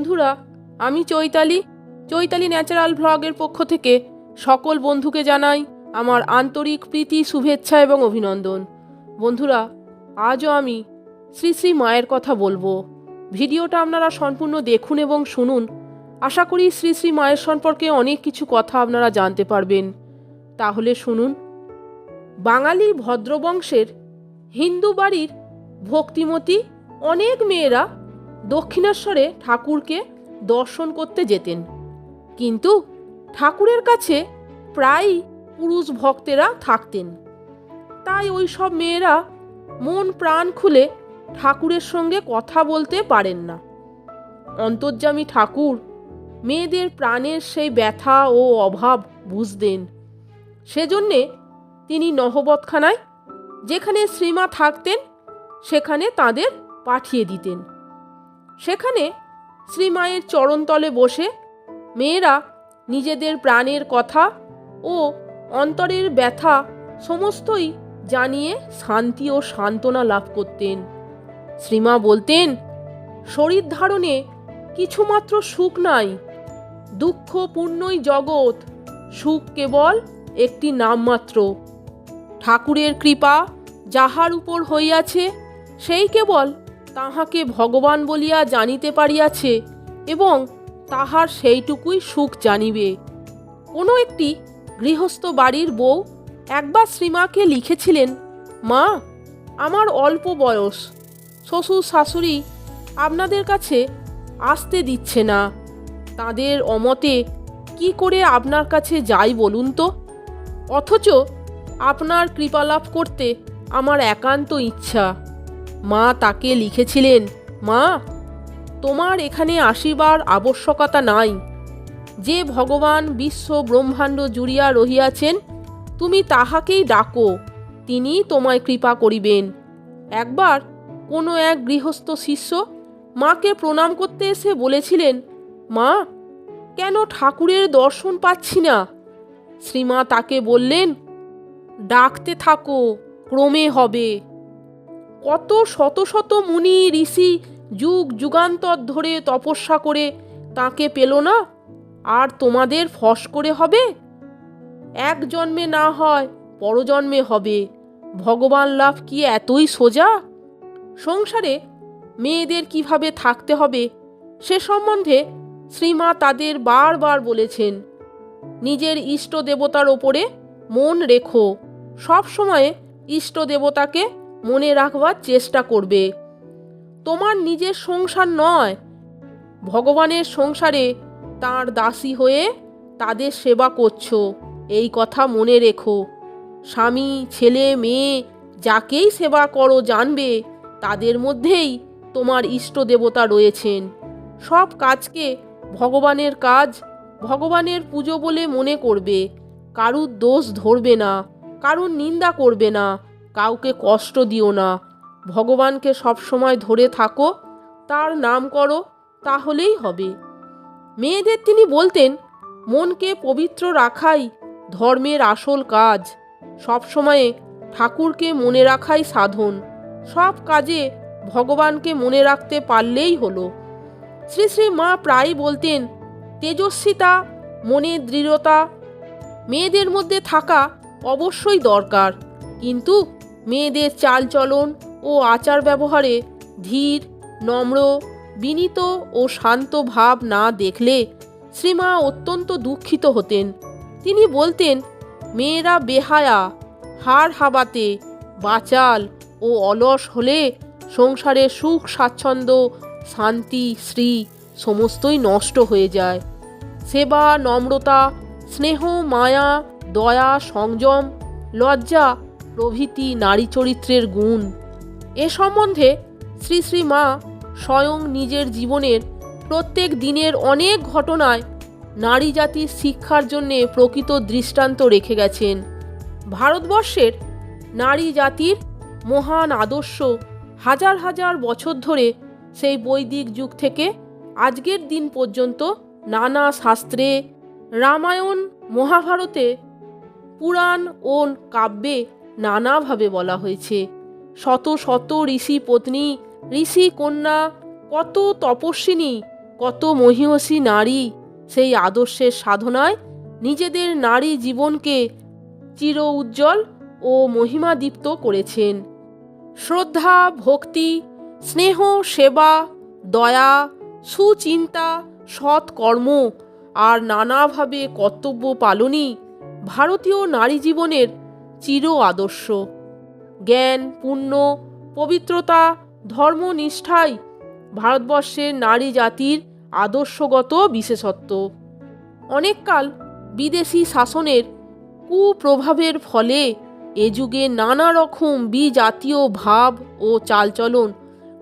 বন্ধুরা, আমি চৈতালি। চৈতালি ন্যাচারাল ভ্লগের পক্ষ থেকে সকল বন্ধুকে জানাই আমার আন্তরিক প্রীতি, শুভেচ্ছা এবং অভিনন্দন। বন্ধুরা, আজও আমি শ্রী শ্রী মায়ের কথা বলব। ভিডিওটা আপনারা সম্পূর্ণ দেখুন এবং শুনুন। আশা করি শ্রী শ্রী মায়ের সম্পর্কে অনেক কিছু কথা আপনারা জানতে পারবেন। তাহলে শুনুন। বাঙালি ভদ্রবংশের হিন্দু বাড়ির ভক্তিমতী অনেক মেয়েরা দক্ষিণেশ্বরে ঠাকুরকে দর্শন করতে যেতেন। কিন্তু ঠাকুরের কাছে প্রায়ই পুরুষ ভক্তেরা থাকতেন। তাই ওই সব মেয়েরা মন প্রাণ খুলে ঠাকুরের সঙ্গে কথা বলতে পারেন না। অন্তর্যামী ঠাকুর মেয়েদের প্রাণের সেই ব্যথা ও অভাব বুঝতেন। সেজন্যে তিনি নহবতখানায়, যেখানে শ্রীমা থাকতেন, সেখানে তাদের পাঠিয়ে দিতেন। সেখানে শ্রীমায়ের চরণতলে বসে মেয়েরা নিজেদের প্রাণের কথা ও অন্তরের ব্যথা সমস্তই জানিয়ে শান্তি ও সান্ত্বনা লাভ করতেন। শ্রীমা বলতেন, শরীর ধারণে কিছুমাত্র সুখ নাই। দুঃখপূর্ণই জগৎ। সুখ কেবল একটি নামমাত্র। ঠাকুরের কৃপা যাহার উপর হইয়াছে, সেই কেবল তাহাকে ভগবান বলিয়া জানিতে পারিয়াছে এবং তাহার সেইটুকুই সুখ জানিবে। কোনো একটি গৃহস্থ বাড়ির বউ একবার শ্রীমাকে লিখেছিলেন, মা, আমার অল্প বয়স। শ্বশুর শাশুড়ি আপনাদের কাছে আসতে দিচ্ছে না। তাদের অমতে কি করে আপনার কাছে যাই বলুন তো? অথচ আপনার কৃপালাভ করতে আমার একান্ত ইচ্ছা। মা তাকে লিখেছিলেন, মা, তোমার এখানে আসিবার আবশ্যকতা নাই। যে ভগবান বিশ্ব ব্রহ্মাণ্ড জুড়িয়া রহিয়াছেন, তুমি তাহাকেই ডাকো, তিনি তোমায় কৃপা করিবেন। একবার কোনো এক গৃহস্থ শিষ্য মাকে প্রণাম করতে এসে বলেছিলেন, মা, কেন ঠাকুরের দর্শন পাচ্ছি না? শ্রীমা তাকে বললেন, ডাকতে থাকো, ক্রমে হবে। কত শত শত মুনি ঋষি যুগ যুগান্তর ধরে তপস্যা করে তাকে পেল না? আর তোমাদের ফস করে হবে? এক জন্মে না হয় পরজন্মে হবে। ভগবান লাভ কি এতই সোজা? সংসারে মেয়েদের কীভাবে থাকতে হবে? সে সম্বন্ধে শ্রীমা তাদের বারবার বলেছেন। নিজের ইষ্ট দেবতার ওপরে মন রেখো। সব সময়ে ইষ্ট দেবতাকে মনে রাখবার চেষ্টা করবে। তোমার নিজের সংসার নয়, ভগবানের সংসারে তার দাসী হয়ে তাদের সেবা করছ। এই কথা মনে রেখো। স্বামী, ছেলে, মেয়ে যাকেই সেবা করো জানবে, তাদের মধ্যেই তোমার ইষ্ট দেবতা রয়েছেন। সব কাজকে ভগবানের কাজ, ভগবানের পুজো বলে মনে করবে। কারুর দোষ ধরবে না, কারুর নিন্দা করবে না। কাউকে কষ্ট দিও না। ভগবানকে সবসময় ধরে থাকো, তার নাম করো, তাহলেই হবে। মেয়েদের তিনি বলতেন, মনকে পবিত্র রাখাই ধর্মের আসল কাজ। সবসময়ে ঠাকুরকে মনে রাখাই সাধন। সব কাজে ভগবানকে মনে রাখতে পারলেই হলো। শ্রী শ্রী মা প্রায়ই বলতেন, তেজস্বিতা, মনের দৃঢ়তা, মেয়েদের মধ্যে থাকা অবশ্যই দরকার। কিন্তু মেয়েদের চালচলন ও আচার ব্যবহারে ধীর, নম্র, বিনীত ও শান্ত ভাব না দেখলে শ্রীমা অত্যন্ত দুঃখিত হতেন। তিনি বলতেন, মেয়েরা বেহায়া, হাড় হাবাতে, বাচাল ও অলস হলে সংসারে সুখ, স্বাচ্ছন্দ্য, শান্তি শ্রী সমস্তই নষ্ট হয়ে যায়। সেবা, নম্রতা, স্নেহ, মায়া, দয়া, সংযম, লজ্জা প্রভৃতি নারী চরিত্রের গুণ। এ সম্বন্ধে শ্রী শ্রী মা স্বয়ং নিজের জীবনের প্রত্যেক দিনের অনেক ঘটনায় নারী জাতির শিক্ষার জন্যে প্রকৃত দৃষ্টান্ত রেখে গেছেন। ভারতবর্ষের নারী জাতির মহান আদর্শ হাজার হাজার বছর ধরে সেই বৈদিক যুগ থেকে আজকের দিন পর্যন্ত নানা শাস্ত্রে রামায়ণ, মহাভারতে পুরাণ ও কাব্যে নানাভাবে বলা হয়েছে। শত শত ঋষি পত্নী, ঋষি কন্যা, কত তপস্বিনী, কত মহিষী নারী সেই আদর্শের সাধনায় নিজেদের নারী জীবনকে চির উজ্জ্বল ও মহিমাদীপ্ত করেছেন। শ্রদ্ধা, ভক্তি, স্নেহ, সেবা, দয়া, সুচিন্তা সৎকর্ম আর নানাভাবে কর্তব্য পালনই ভারতীয় নারী জীবনের চির আদর্শ। জ্ঞান, পুণ্য, পবিত্রতা ধর্মনিষ্ঠাই ভারতবর্ষের নারী জাতির আদর্শগত বিশেষত্ব। অনেককাল বিদেশি শাসনের কুপ্রভাবের ফলে এ যুগে নানা রকম বিজাতীয় ভাব ও চালচলন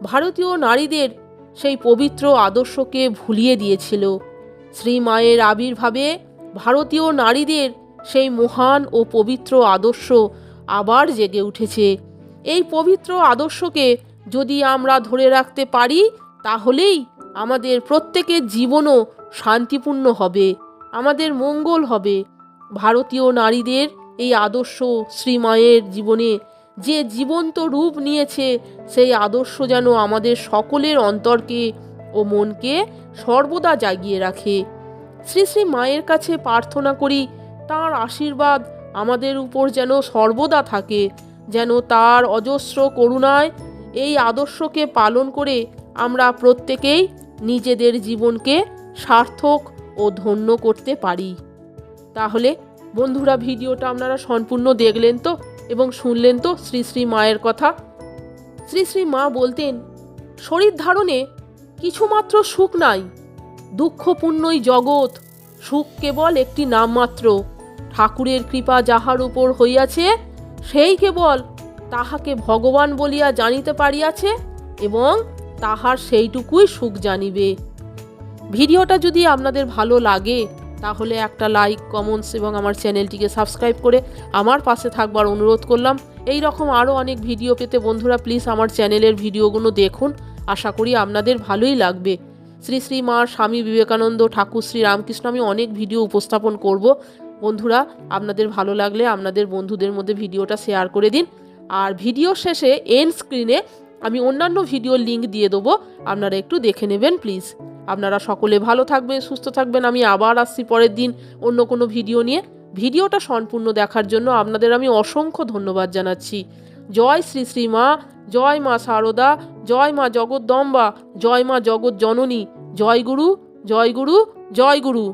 ভারতীয় নারীদের সেই পবিত্র আদর্শকে ভুলিয়ে দিয়েছিল। শ্রীমায়ের আবির্ভাবে ভারতীয় নারীদের সেই মহান ও পবিত্র আদর্শ আবার জেগে উঠেছে। এই পবিত্র আদর্শকে যদি আমরা ধরে রাখতে পারি, তাহলেই আমাদের প্রত্যেকের জীবনও শান্তিপূর্ণ হবে, আমাদের মঙ্গল হবে। ভারতীয় নারীদের এই আদর্শ শ্রীমায়ের জীবনে যে জীবন্ত রূপ নিয়েছে, সেই আদর্শ যেন আমাদের সকলের অন্তরকে ও মনকে সর্বদা জাগিয়ে রাখে। শ্রী শ্রী মায়ের কাছে প্রার্থনা করি তার আশীর্বাদ আমাদের উপর যেন সর্বদা থাকে, যেন তার অজস্র করুণায় এই আদর্শকে পালন করে আমরা প্রত্যেকেই নিজেদের জীবনকে সার্থক ও ধন্য করতে পারি। তাহলে বন্ধুরা, ভিডিওটা আপনারা সম্পূর্ণ দেখলেন তো এবং শুনলেন তো শ্রী শ্রী মায়ের কথা? শ্রী শ্রী মা বলতেন, শরীর ধারণে কিছুমাত্র সুখ নাই, দুঃখপূর্ণই জগৎ, সুখ কেবল একটি নামমাত্র। ঠাকুরের কৃপা যাহার উপর হইয়াছে, সেই কেবল তাহাকে ভগবান বলিয়া জানিতে পারিয়াছে এবং তাহার সেইটুকুই সুখ জানিবে। ভিডিওটা যদি আপনাদের ভালো লাগে, তাহলে একটা লাইক কমেন্টস এবং আমার চ্যানেলটিকে সাবস্ক্রাইব করে আমার পাশে থাকবার অনুরোধ করলাম। এই রকম আরও অনেক ভিডিও পেতে বন্ধুরা প্লিজ আমার চ্যানেলের ভিডিওগুলো দেখুন। আশা করি আপনাদের ভালোই লাগবে। শ্রী শ্রী মা স্বামী বিবেকানন্দ ঠাকুর শ্রী রামকৃষ্ণ আমি অনেক ভিডিও উপস্থাপন করব। বন্ধুরা, আপনাদের ভালো লাগলে আপনাদের বন্ধুদের মধ্যে ভিডিওটা শেয়ার করে দিন। আর ভিডিও শেষে এন্ড স্ক্রিনে আমি অন্যান্য ভিডিওর লিঙ্ক দিয়ে দেবো। আপনারা একটু দেখে নেবেন প্লিজ আপনারা সকলে ভালো থাকবেন, সুস্থ থাকবেন। আমি আবার আসছি পরের দিন অন্য কোনো ভিডিও নিয়ে। ভিডিওটা সম্পূর্ণ দেখার জন্য আপনাদের আমি অসংখ্য ধন্যবাদ জানাচ্ছি। জয় শ্রী শ্রী মা, জয় মা শারদা জয় মা জগদ্দম্বা, জয় মা জগৎ জননী জয় গুরু জয় গুরু জয় গুরু।